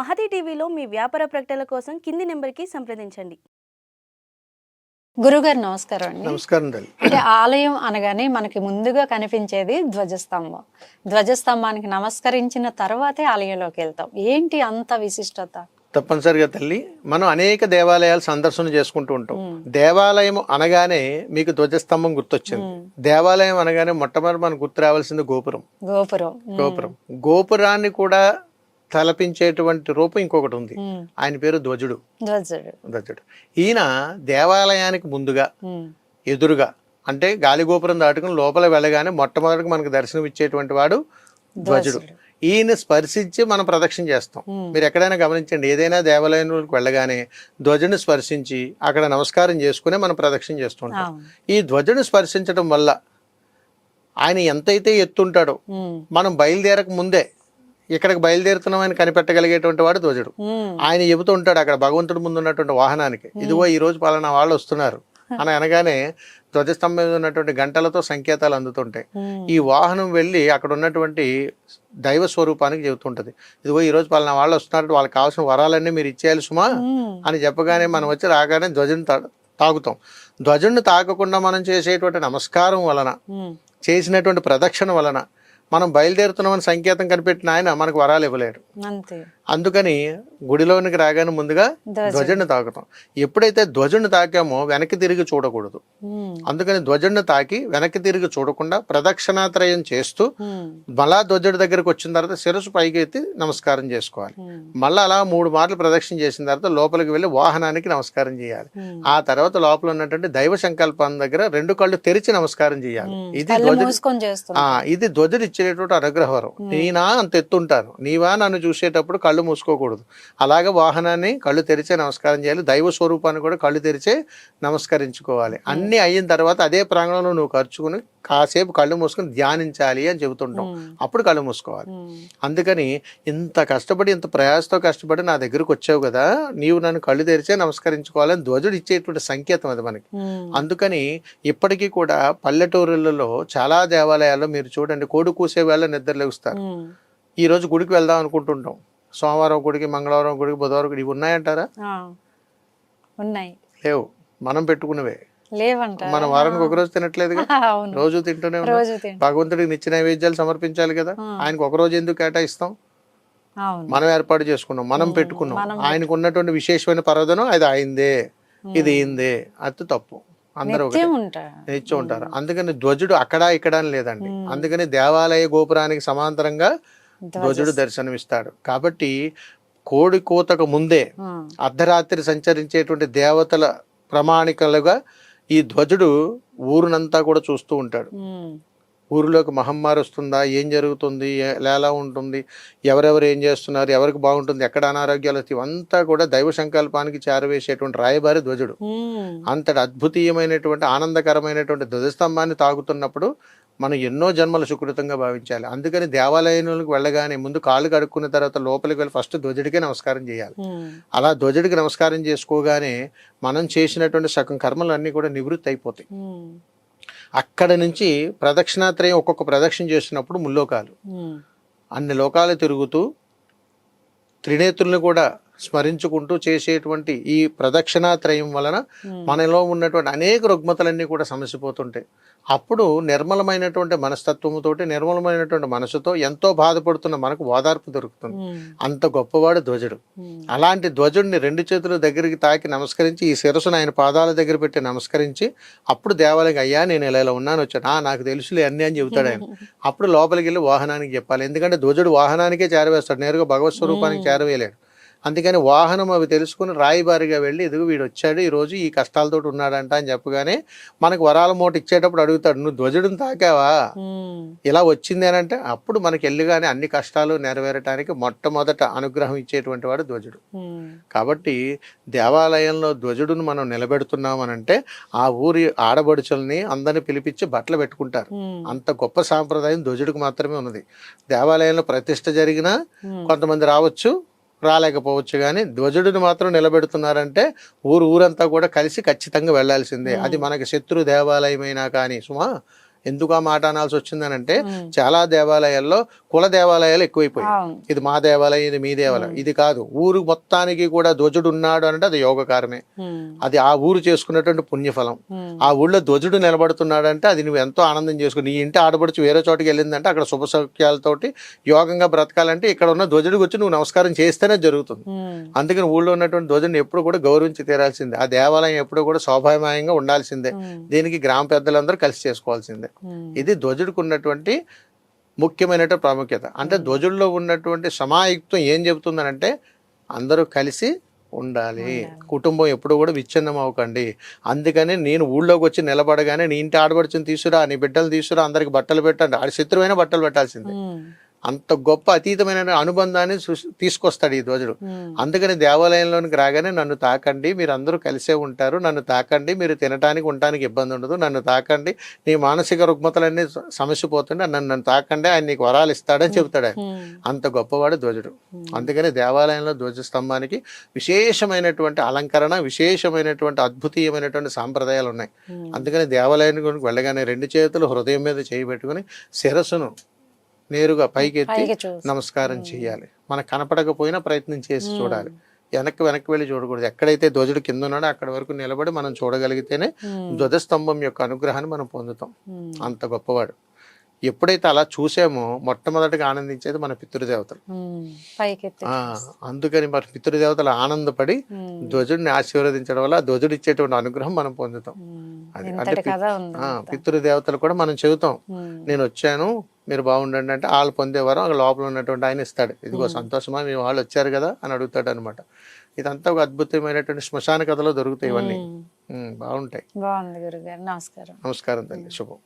మహతి టీవీలో మీ వ్యాపార ప్రకటనల కోసం కింది నెంబర్కి సంప్రదించండి. గురుగారు నమస్కారం అండి. నమస్కారం తల్లి అంటే ఆలయం అనగానే మనకి ముందుగా కనిపించేది ధ్వజస్తంభం. ధ్వజస్తంభానికి నమస్కరించిన తర్వాతే ఆలయంలోకి వెళ్తాం. ఏంటి అంత విశిష్టత? తప్పనిసరిగా తల్లి మనం అనేక దేవాలయాలు సందర్శన చేసుకుంటూ ఉంటాం. దేవాలయం అనగానే మీకు ధ్వజస్తంభం గుర్తొచ్చింది. దేవాలయం అనగానే మొట్టమొదటి మనకు గుర్తు రావాల్సింది గోపురం. గోపురం. గోపురం. గోపురాన్ని కూడా తలపించేటువంటి రూపం ఇంకొకటి ఉంది. ఆయన పేరు ధ్వజుడు. ధ్వజుడు. ఈయన దేవాలయానికి ముందుగా ఎదురుగా అంటే గాలి గోపురం దాటుకుని లోపల వెళ్ళగానే మొట్టమొదటిగా మనకు దర్శనం ఇచ్చేటువంటి వాడు ధ్వజుడు. ఈయన స్పర్శించి మనం ప్రదక్షిణ చేస్తాం. మీరు ఎక్కడైనా గమనించండి ఏదైనా దేవాలయంలోకి వెళ్ళగానే ధ్వజుని స్పర్శించి అక్కడ నమస్కారం చేసుకునే మనం ప్రదక్షిణ చేస్తుంటాం. ఈ ధ్వజుని స్పర్శించడం వల్ల ఆయన ఎంతైతే ఎత్తుంటాడో మనం బయలుదేరక ముందే ఇక్కడికి బయలుదేరుతున్నామని కనిపెట్టగలిగేటువంటి వాడు ధ్వజుడు. ఆయన చెబుతూ ఉంటాడు అక్కడ భగవంతుడి ముందు ఉన్నటువంటి వాహనానికి. ఇదిగో ఈ రోజు పలానా వాళ్ళు వస్తున్నారు. అని అనగానే ధ్వజస్తంభం మీద ఉన్నటువంటి గంటలతో సంకేతాలు అందుతుంటాయి. ఈ వాహనం వెళ్ళి అక్కడ ఉన్నటువంటి దైవ స్వరూపానికి చెబుతుంటది. ఇదిగో ఈ రోజు పలానా వాళ్ళు వస్తున్నారు వాళ్ళకి కావాల్సిన వరాలన్నీ మీరు ఇచ్చేయాలి సుమా అని చెప్పగానే మనం వచ్చి రాగానే ధ్వజుని తాగుతాం. ధ్వజుని తాకకుండా మనం చేసేటువంటి నమస్కారం వలన చేసినటువంటి ప్రదక్షిణ వలన మనం బయలుదేరుతున్నామని సంకేతం కనిపెట్టిన ఆయన మనకు వరాలు ఇవ్వలేడు. అంతే. అందుకని గుడిలోనికి రాగానే ముందుగా ధ్వజం. ధ్వజుని తాకుతాం. ఎప్పుడైతే ధ్వజుని తాకామో వెనక్కి తిరిగి చూడకూడదు. అందుకని ధ్వజుని తాకి వెనక్కి తిరిగి చూడకుండా ప్రదక్షిణాత్రయం చేస్తూ మళ్ళా ధ్వజుడి దగ్గరకు వచ్చిన తర్వాత శిరస్సు పైకి ఎత్తి నమస్కారం చేసుకోవాలి. మళ్ళీ అలా మూడు మార్లు ప్రదక్షిణ చేసిన తర్వాత లోపలికి వెళ్ళి వాహనానికి నమస్కారం చేయాలి. ఆ తర్వాత లోపల ఉన్నటువంటి దైవ సంకల్పం దగ్గర రెండు కళ్ళు తెరిచి నమస్కారం చేయాలి. ఇది ధ్వజుడి ఇది ధ్వజుడు ఇచ్చేటటువంటి అనుగ్రహవరం. నేనా అంత ఎత్తుంటాను. నీవా నన్ను చూసేటప్పుడు కళ్ళు మూసుకోకూడదు. అలాగే వాహనాన్ని కళ్ళు తెరిచే నమస్కారం చేయాలి. దైవ స్వరూపాన్ని కూడా కళ్ళు తెరిచే నమస్కరించుకోవాలి. అన్ని అయిన తర్వాత అదే ప్రాంగణంలో నువ్వు ఖర్చుకుని కాసేపు కళ్ళు మూసుకుని ధ్యానించాలి అని చెబుతుంటాం. అప్పుడు కళ్ళు మూసుకోవాలి. అందుకని ఇంత కష్టపడి ఇంత ప్రయాసతో కష్టపడి నా దగ్గరకు వచ్చావు కదా నీవు నన్ను కళ్ళు తెరిచే నమస్కరించుకోవాలని ధ్వజుడు ఇచ్చేటువంటి సంకేతం అది మనకి. అందుకని ఇప్పటికీ కూడా పల్లెటూరులలో చాలా దేవాలయాల్లో మీరు చూడండి కోడి కూసే వేళ నిద్ర లేస్తారు ఉమ్, ఈ రోజు గుడికి వెళ్దాం అనుకుంటుంటాం. సోమవారం గుడికి మంగళవారం గుడికి బుధవారం గుడికి ఉన్నాయంటారా? ఉన్నాయి. లేవు. మనం పెట్టుకున్నవే. మనం వారానికి ఒక రోజు తినట్లేదుగా? అవును. రోజు తింటూనే భగవంతుడికి నిత్య నైవేద్యాలు సమర్పించాలి కదా. ఆయనకు ఒక రోజు ఎందుకు కేటాయిస్తాం? మనం ఏర్పాటు చేసుకున్నాం. మనం పెట్టుకున్నాం. ఆయనకు ఉన్నటువంటి విశేషమైన పర్వదనం అది అయిందే. ఇది అయిందే. అది తప్పు. అందరూ నిత్యం ఉంటా నిత్యం ఉంటారు. అందుకని ధ్వజుడు అక్కడ ఇక్కడ లేదండి. అందుకని దేవాలయ గోపురానికి సమాంతరంగా ధ్వజుడు దర్శనమిస్తాడు. కాబట్టి కోడి కోతకు ముందే అర్ధరాత్రి సంచరించేటువంటి దేవతల ప్రమాణికలుగా ఈ ధ్వజుడు ఊరునంతా కూడా చూస్తూ ఉంటాడు. ఊరిలోకి మహమ్మారి వస్తుందా? ఏం జరుగుతుంది? ఎలా ఉంటుంది? ఎవరెవరు ఏం చేస్తున్నారు? ఎవరికి బాగుంటుంది? ఎక్కడ అనారోగ్యాలు వస్తాయి? ఇవంతా కూడా దైవ సంకల్పానికి చేరవేసేటువంటి రాయబారి ధ్వజుడు. అంతటి అద్భుతీయమైనటువంటి ఆనందకరమైనటువంటి ధ్వజస్తంభాన్ని తాగుతున్నప్పుడు మనం ఎన్నో జన్మల సుకృతంగా భావించాలి. అందుకని దేవాలయంలోకి వెళ్ళగానే ముందు కాళ్ళు కడుక్కున్న తర్వాత లోపలికి వెళ్ళి ఫస్ట్ ధ్వజుడికే నమస్కారం చేయాలి. అలా ధ్వజుడికి నమస్కారం చేసుకోగానే మనం చేసినటువంటి సగం కర్మలు అన్నీ కూడా నివృత్తి అయిపోతాయి. అక్కడ నుంచి ప్రదక్షిణాత్రయం ఒక్కొక్క ప్రదక్షిణ చేసినప్పుడు ముల్లోకాలు. అన్ని లోకాలు తిరుగుతూ త్రినేత్రుల్ని కూడా స్మరించుకుంటూ చేసేటువంటి ఈ ప్రదక్షిణాత్రయం వలన ఉమ్, మనలో ఉన్నటువంటి అనేక రుగ్మతలన్నీ కూడా సమసిపోతుంటాయి. అప్పుడు నిర్మలమైనటువంటి మనస్తత్వముతోటి నిర్మలమైనటువంటి మనసుతో ఎంతో బాధపడుతున్న మనకు ఓదార్పు దొరుకుతుంది. ఉమ్, అంత గొప్పవాడు ధ్వజుడు. ఉమ్, అలాంటి ధ్వజుడిని రెండు చేతుల దగ్గరికి తాకి నమస్కరించి ఈ శిరస్సును ఆయన పాదాల దగ్గర పెట్టి నమస్కరించి అప్పుడు దేవాలయం అయ్యా నేను ఇలా ఇలా ఉన్నాను వచ్చాను. "ఆ, నాకు తెలుసులే అన్నీ అని చెబుతాడు ఆయన. అప్పుడు లోపలికి వెళ్ళి వాహనానికి చెప్పాలి. ఎందుకంటే ధ్వజుడు వాహనానికే చేరవేస్తాడు. నేరుగా భగవత్ స్వరూపానికి చేరవేయలేడు. అందుకని వాహనం అవి తెలుసుకుని రాయిబారిగా వెళ్ళి ఇదిగో వీడు వచ్చాడు ఈ రోజు ఈ కష్టాలతోటి ఉన్నాడంట అని చెప్పగానే మనకు వరాల మూట ఇచ్చేటప్పుడు అడుగుతాడు నువ్వు ధ్వజుడిని తాకావా? ఇలా వచ్చింది అని అంటే అప్పుడు మనకి వెళ్ళిగానే అన్ని కష్టాలు నెరవేరటానికి మొట్టమొదట అనుగ్రహం ఇచ్చేటువంటి వాడు ధ్వజుడు. కాబట్టి దేవాలయంలో ధ్వజుడును మనం నిలబెడుతున్నామనంటే ఆ ఊరి ఆడబడుచుల్ని అందరిని పిలిపించి బట్టలు పెట్టుకుంటారు. అంత గొప్ప సాంప్రదాయం ధ్వజుడికి మాత్రమే ఉన్నది. దేవాలయంలో ప్రతిష్ట జరిగినా కొంతమంది రావచ్చు రాలేకపోవచ్చు కానీ ధ్వజుడిని మాత్రం నిలబెడుతున్నారంటే ఊరు ఊరంతా కూడా కలిసి ఖచ్చితంగా వెళ్ళాల్సిందే అది మనకి శత్రు దేవాలయమైనా కానీ సుమా ఎందుకు ఆ మాట అనాల్సి వచ్చిందనంటే చాలా దేవాలయాల్లో కుల దేవాలయాలు ఎక్కువైపోయాయి. ఇది మా దేవాలయం ఇది మీ దేవాలయం. ఇది కాదు. ఊరు మొత్తానికి కూడా ధ్వజుడు ఉన్నాడు అంటే అది యోగకారమే అది ఆ ఊరు చేసుకున్నటువంటి పుణ్యఫలం. ఆ ఊళ్ళో ధ్వజుడు నిలబడుతున్నాడంటే అది నువ్వు ఎంతో ఆనందం చేసుకుని నీ ఇంటి ఆడబడుచు వేరే చోటికి వెళ్ళిందంటే అక్కడ శుభ సౌఖ్యాలతోటి యోగంగా బ్రతకాలంటే ఇక్కడ ఉన్న ధ్వజుడికి వచ్చి నువ్వు నమస్కారం చేస్తేనే జరుగుతుంది. అందుకని ఊళ్ళో ఉన్నటువంటి ధ్వజుని ఎప్పుడు కూడా గౌరవించి తీరాల్సిందే. ఆ దేవాలయం ఎప్పుడు కూడా శోభామయంగా ఉండాల్సిందే. దీనికి గ్రామ పెద్దలందరూ కలిసి చేసుకోవాల్సిందే. ఇది ధ్వజుడికి ఉన్నటువంటి ముఖ్యమైనటువంటి ప్రాముఖ్యత. అంటే ధ్వజుల్లో ఉన్నటువంటి సమాయుక్తం ఏం చెబుతుందనంటే అందరూ కలిసి ఉండాలి. కుటుంబం ఎప్పుడు కూడా విచ్ఛిన్నం అవ్వకండి. అందుకని నేను ఊళ్ళోకి వచ్చి నిలబడగానే నీ ఇంటి ఆడబడుచుని తీసుకురా నీ బిడ్డలు తీసుకురా అందరికి బట్టలు పెట్టండి. ఆడి శత్రువైన బట్టలు పెట్టాల్సిందే. అంత గొప్ప అతీతమైన అనుబంధాన్ని తీసుకొస్తాడు ఈ ధ్వజుడు. అందుకని దేవాలయంలోనికి రాగానే నన్ను తాకండి మీరు అందరూ కలిసే ఉంటారు నన్ను తాకండి మీరు తినటానికి ఉండటానికి ఇబ్బంది ఉండదు నన్ను తాకండి నీ మానసిక రుగ్మతలన్నీ సమస్య పోతుంటే నన్ను నన్ను తాకండి ఆయన నీకు వరాలు ఇస్తాడని చెబుతాడు అంత గొప్పవాడు ధ్వజుడు. అందుకని దేవాలయంలో ధ్వజస్తంభానికి విశేషమైనటువంటి అలంకరణ విశేషమైనటువంటి అద్భుతీయమైనటువంటి సాంప్రదాయాలు ఉన్నాయి. అందుకని దేవాలయానికి వెళ్ళగానే రెండు చేతులు హృదయం మీద చేయి పెట్టుకుని శిరస్సును నేరుగా పైకెత్తి నమస్కారం చేయాలి. మనకు కనపడకపోయినా ప్రయత్నం చేసి చూడాలి. వెనక్కి వెనక్కి వెళ్ళి చూడకూడదు. ఎక్కడైతే ధ్వజుడు కింద ఉన్నాడో అక్కడ వరకు నిలబడి మనం చూడగలిగితేనే ధ్వజస్తంభం యొక్క అనుగ్రహాన్ని మనం పొందుతాం. అంత గొప్పవాడు. ఎప్పుడైతే అలా చూసామో మొట్టమొదటిగా ఆనందించేది మన పితృదేవతలు. అందుకని మన పితృదేవతలు ఆనందపడి ధ్వజుడిని ఆశీర్వదించడం వల్ల ధ్వజుడు ఇచ్చేటువంటి అనుగ్రహం మనం పొందుతాం. అది అంటే పితృదేవతలు కూడా మనం చెబుతాం. నేను వచ్చాను మీరు బాగుండండి అంటే వాళ్ళు పొందేవారు అక్కడ లోపల ఉన్నటువంటి ఆయన ఇస్తాడు. ఇదిగో సంతోషమా మీ వాళ్ళు వచ్చారు కదా అని అడుగుతాడు అనమాట ఇదంతా ఒక అద్భుతమైనటువంటి శ్మశాన కథలో దొరుకుతాయి ఇవన్నీ. బాగుంటాయి. బాగుంది గురుగారు. నమస్కారం. నమస్కారం తల్లి శుభం.